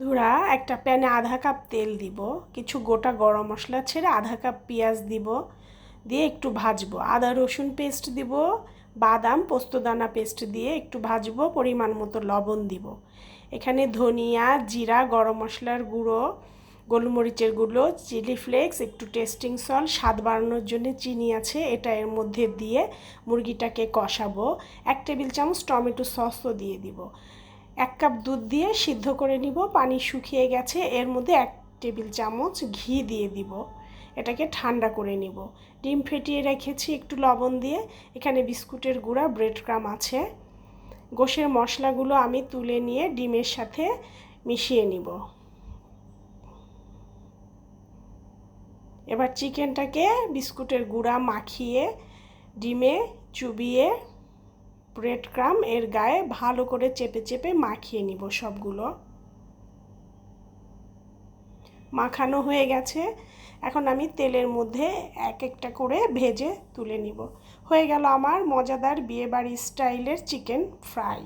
ধুরা, একটা প্যানে আধা কাপ তেল দিব, কিছু গোটা গরম মশলা ছেড়ে আধা কাপ পেঁয়াজ দিব, দিয়ে একটু ভাজবো। আদা, রসুন পেস্ট দিব, বাদাম পোস্তদানা পেস্ট দিয়ে একটু ভাজবো, পরিমাণ মতো লবণ দিব। এখানে ধনিয়া, জিরা, গরম মশলার গুঁড়ো, গোলমরিচের গুঁড়ো, চিলি ফ্লেক্স, একটু টেস্টিং সল, স্বাদ বাড়ানোর জন্য চিনি আছে, এটা এর মধ্যে দিয়ে মুরগিটাকে কষাবো। এক টেবিল চামচ টমেটো সসও দিয়ে দিব। এক কাপ দুধ দিয়ে সিদ্ধ করে নিব। পানি শুকিয়ে গেছে, এর মধ্যে এক টেবিল চামচ ঘি দিয়ে দিব। এটাকে ঠান্ডা করে নিব। ডিম ফেটিয়ে রেখেছি একটু লবণ দিয়ে। এখানে বিস্কুটের গুঁড়া ব্রেড ক্রাম আছে। গোশের মশলাগুলো আমি তুলে নিয়ে ডিমের সাথে মিশিয়ে নিব। এবার চিকেনটাকে বিস্কুটের গুঁড়া মাখিয়ে ডিমে চুবিয়ে ব্রেড ক্রাম এর গায়ে ভালো করে চেপে চেপে মাখিয়ে নিব সবগুলো। মাখানো হয়ে গেছে। এখন আমি তেলের মধ্যে এক একটা করে ভেজে তুলে নিব। হয়ে গেল আমার মজাদার বিয়েবাড়ি স্টাইলের চিকেন ফ্রাই।